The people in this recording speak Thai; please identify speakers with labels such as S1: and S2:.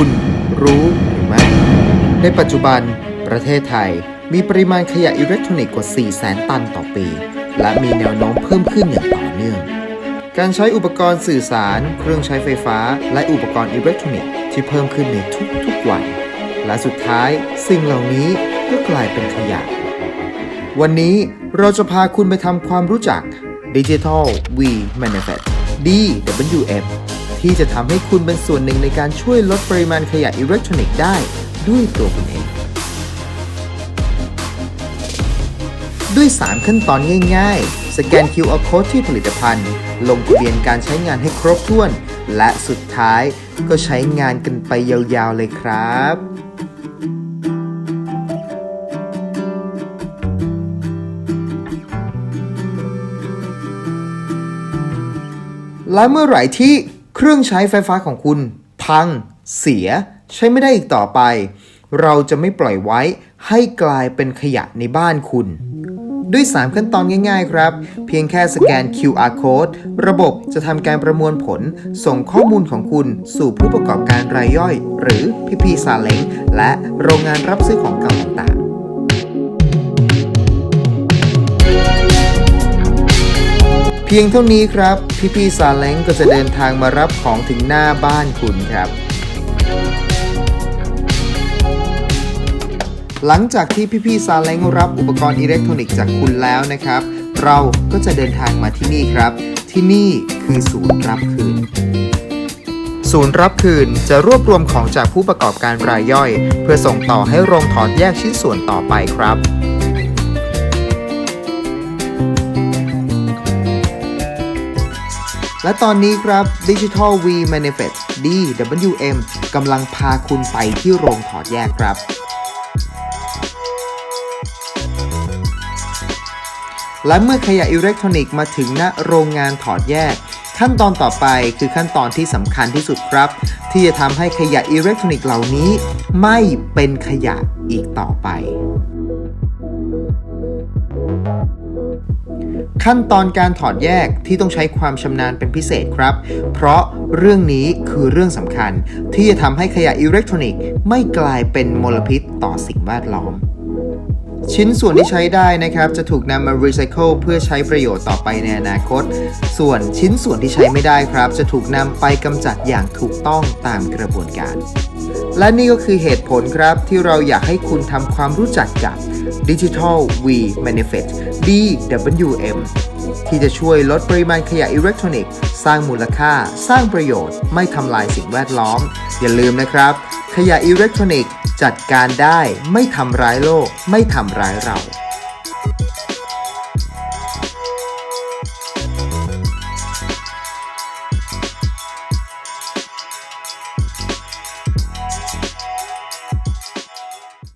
S1: คุณรู้หรือไม่ ในปัจจุบัน ประเทศไทยมีปริมาณขยะอิเล็กทรอนิกส์กว่า 4 0 0 0 0 0 ตันต่อปี และมีแนวโน้มเพิ่มขึ้นอย่างต่อเนื่อง การใช้อุปกรณ์สื่อสาร เครื่องใช้ไฟฟ้า และอุปกรณ์อิเล็กทรอนิกส์ที่เพิ่มขึ้นในทุกๆวัน และสุดท้ายสิ่งเหล่านี้ก็กลายเป็นขยะ วันนี้เราจะพาคุณไปทำความรู้จัก Digital V Manifest DWM ที่จะทำให้คุณเป็นส่วนหนึ่งในการช่วยลดปริมาณขยะอิเล็กทรอนิกส์ได้ด้วยตัวคุณเอง ด้วย 3 ขั้นตอนง่ายๆ สแกน QR Code ที่ผลิตภัณฑ์ ลงทะเบียนการใช้งานให้ครบถ้วน และสุดท้ายก็ใช้งานกันไปยาวๆเลยครับและเมื่อไหร่ที่ เครื่องใช้ไฟฟ้าของคุณ พัง เสีย ใช้ไม่ได้อีกต่อไป เราจะไม่ปล่อยไว้ให้กลายเป็นขยะในบ้านคุณ ด้วย 3 ขั้นตอนง่าย ๆ ครับ เพียงแค่สแกน QR code ระบบจะทำการประมวลผล ส่งข้อมูลของคุณสู่ผู้ประกอบการรายย่อย หรือพีพีซาเล้งและโรงงานรับซื้อของเก่าต่างๆ เพียงเท่านี้ครับพี่พี่ๆซาเล้งก็จะเดินทางมารับของถึงหน้าบ้านคุณครับ หลังจากที่พี่ๆซาเล้งรับอุปกรณ์อิเล็กทรอนิกส์จากคุณแล้วนะครับ เราก็จะเดินทางมาที่นี่ครับ ที่นี่คือศูนย์รับคืน ศูนย์รับคืนจะรวบรวมของจากผู้ประกอบการรายย่อย เพื่อส่งต่อให้โรงถอดแยกชิ้นส่วนต่อไปครับ และตอนนี้ครับ Digital V Manifest DWM กำลังพาคุณไปที่โรงถอดแยกครับ และเมื่อขยะอิเล็กทรอนิกส์มาถึงณโรงงานถอดแยก ขั้นตอนต่อไปคือขั้นตอนที่สำคัญที่สุดครับ ที่จะทำให้ขยะอิเล็กทรอนิกส์เหล่านี้ ไม่เป็นขยะอีกต่อไป ขั้นตอนการถอดแยกที่ต้องใช้ความชำนาญเป็นพิเศษครับ เพราะเรื่องนี้คือเรื่องสำคัญ ที่จะทำให้ขยะอิเล็กทรอนิกส์ไม่กลายเป็นมลพิษต่อสิ่งแวดล้อมชิ้นส่วนที่ใช้ได้นะครับจะถูกนำมารีไซเคิลเพื่อใช้ประโยชน์ต่อไปในอนาคต ส่วนชิ้นส่วนที่ใช้ไม่ได้ครับ จะถูกนำไปกำจัดอย่างถูกต้องตามกระบวนการ และนี่ก็คือเหตุผลครับที่เราอยากให้คุณทำความรู้จักกับ Digital V Manifest DWM ที่จะช่วยลดปริมาณขยะอิเล็กทรอนิกส์ สร้างมูลค่า สร้างประโยชน์ ไม่ทำลายสิ่งแวดล้อม อย่าลืมนะครับ ขยะอิเล็กทรอนิกส์จัดการได้ ไม่ทำร้ายโลก ไม่ทำร้ายเรา